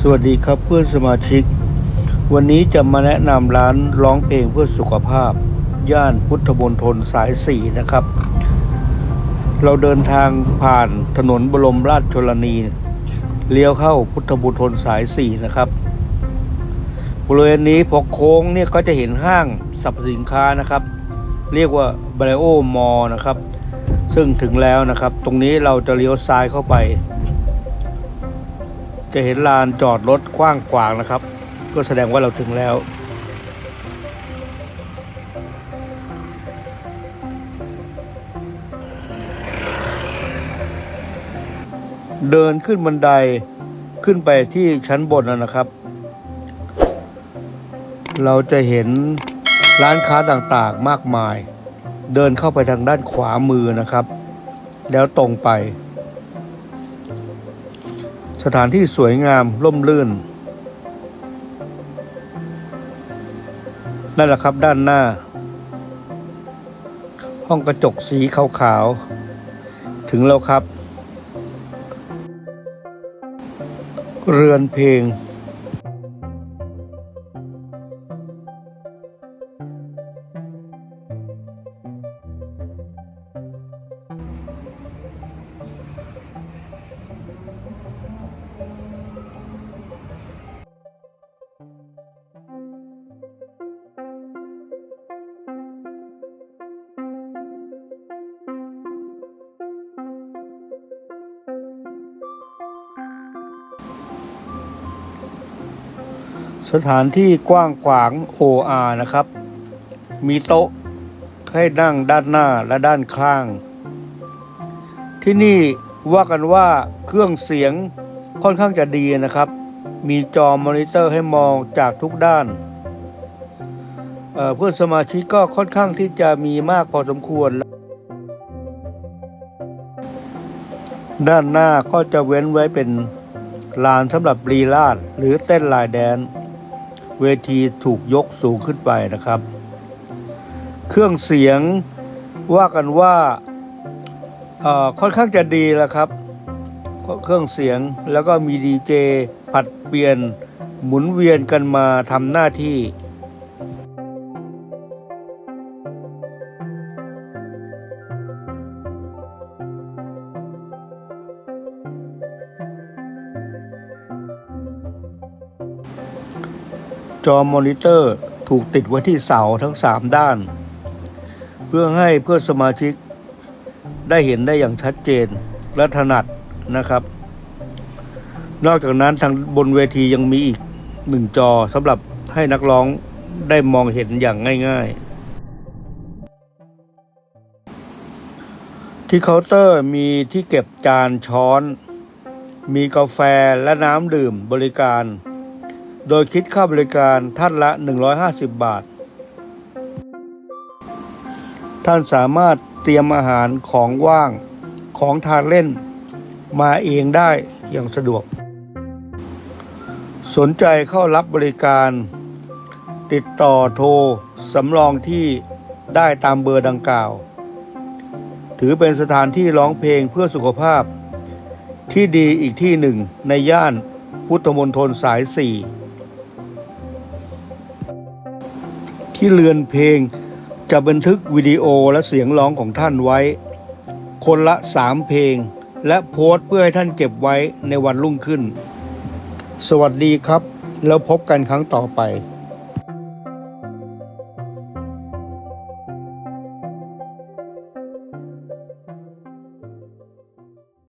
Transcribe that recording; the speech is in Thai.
สวัสดีครับเพื่อนสมาชิก วันนี้จะมาแนะนำร้านร้องเพลงเพื่อสุขภาพ ย่านพุทธมณฑลสายสี่นะครับ เราเดินทางผ่านถนนบรมราชชนนี เลี้ยวเข้าพุทธมณฑลสายสี่นะครับบริเวณนี้พอโค้งเนี่ยก็จะเห็นห้างสรรพสินค้านะครับ เรียกว่าไบรโอมอนะครับ ซึ่งถึงแล้วนะครับ ตรงนี้เราจะเลี้ยวซ้ายเข้าไป จะเห็นลานจอดรถกว้างขวางนะครับ ก็แสดงว่าเราถึงแล้ว เดินขึ้นบันไดขึ้นไปที่ชั้นบนนะนะครับ เราจะเห็นร้านค้าต่างๆมากมาย เดินเข้าไปทางด้านขวามือนะครับ แล้วตรงไป สถานที่สวยงามร่มรื่น นั่นแหละครับด้านหน้า ห้องกระจกสีขาวๆ ถึงแล้วครับ เรือนเพลง สถานที่กว้างขวางโออานะครับ มีโต๊ะให้นั่งด้านหน้าและด้านข้าง ที่นี่ว่ากันว่าเครื่องเสียงค่อนข้างจะดีนะครับ มีจอมอนิเตอร์ให้มองจากทุกด้านเเพื่อนสมาชิกก็ค่อนข้างที่จะมีมากพอสมควร ด้านหน้าก็จะเว้นไว้เป็นลานสำหรับรีลาดหรือเต้นลายแดน เวทีถูกยกสูงขึ้นไปนะครับ เครื่องเสียงว่ากันว่าค่อนข้างจะดีแล้วครับ เครื่องเสียงแล้วก็มีดีเจผัดเปลี่ยนหมุนเวียนกันมาทำหน้าที่ จอมอนิเตอร์ถูกติดไว้ที่เสาทั้งสามด้าน เพื่อให้เพื่อนสมาชิกได้เห็นได้อย่างชัดเจนและถนัดนะครับ นอกจากนั้นทางบนเวทียังมีอีกหนึ่งจอสำหรับให้นักร้องได้มองเห็นอย่างง่ายๆ ที่เคาน์เตอร์มีที่เก็บจานช้อน มีกาแฟและน้ำดื่มบริการ โดยคิดค่าบริการท่านละ 150 บาท ท่านสามารถเตรียมอาหารของว่างของทานเล่น มาเองได้อย่างสะดวก สนใจเข้ารับบริการ ติดต่อโทรสำรองที่ได้ตามเบอร์ดังกล่าว ถือเป็นสถานที่ร้องเพลงเพื่อสุขภาพ ที่ดีอีกที่หนึ่งในย่านพุทธมณฑลสายสี่ ที่เรือนเพลง จะบันทึกวิดีโอและเสียงร้องของท่านไว้ คนละสามเพลง และโพสต์เพื่อให้ท่านเก็บไว้ในวันรุ่งขึ้น สวัสดีครับ แล้วพบกันครั้งต่อไป